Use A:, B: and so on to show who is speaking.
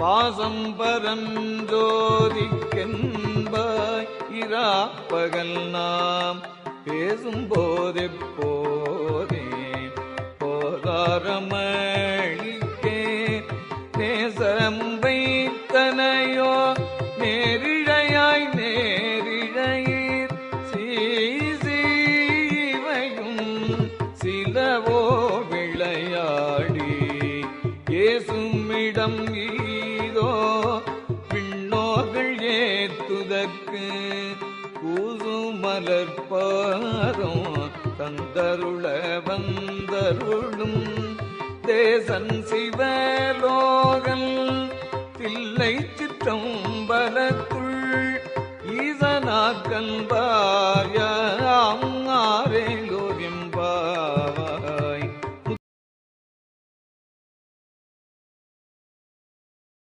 A: பாசம்பரஞ்சோதிக்கென்பாய் இராப்பகல் நாம் பேசும் போதெப்போதே போதாரமளிக்கே நேசம் வைத்தனையோ நேரிழையாய் நேரிழையீர். சீசீவையும் சிலவோ விளையாடி. ஏசுமிடம் ஈதோ பின்னோர்கள் ஏத்துதற்கு கூசுமலர்பாதம் தந்தருள வந்தருளும் தேசன் சிவலோகல் தில்லை சிற்றம்பலத்துள் ஈசனாக்கல் பாரியார்